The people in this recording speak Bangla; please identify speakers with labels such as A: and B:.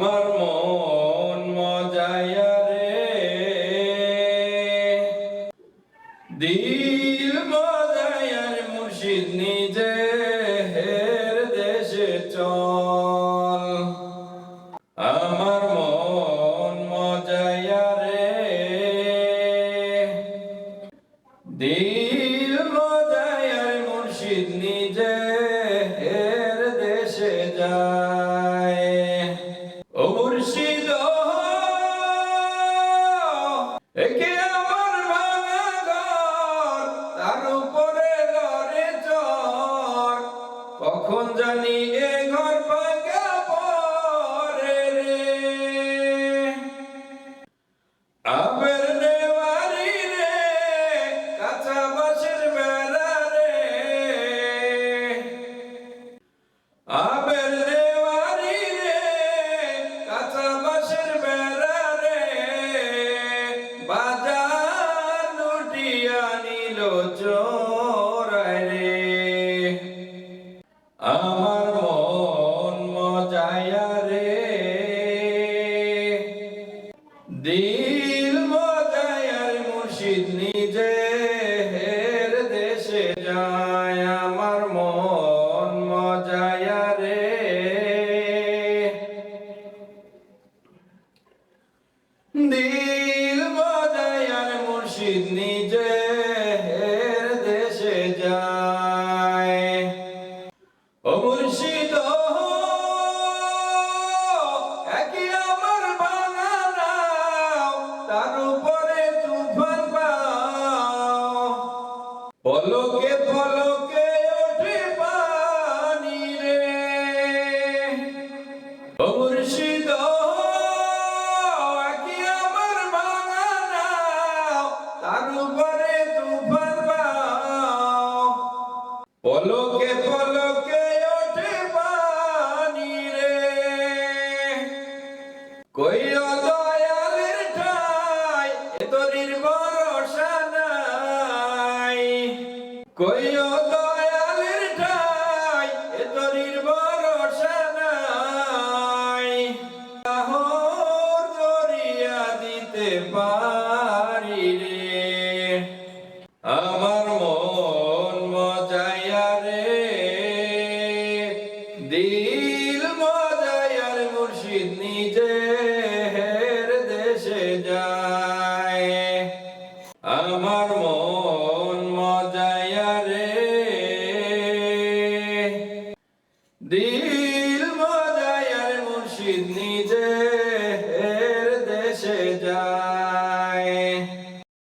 A: আমার মন মজায়া রে। দিল মজায়ার মুর্শিদ নিজে হের দেশে চল। আমার মন মজায়া রে। দিল মজায়ার মুর্শিদ নিজে হের দেশে যায়। কখন জানি এ দিল মজায়ার মুর্শিদ নিজে হের দেশে যায়, আমার মন মজায়া রে। দিল মজায়ার মুর্শিদ নিজে পলকে পলকে ওঠে পানি রে। মুর্শিদ একই আমার বানানাও তার উপরে তুফান পলকে পলকে ওঠে পানি রে। দিল মজায়ার মুর্শিদ নিজে হের দেশে যায়। আমার মন মজায়া রে দিল মজায়ার মুর্শিদ নিজে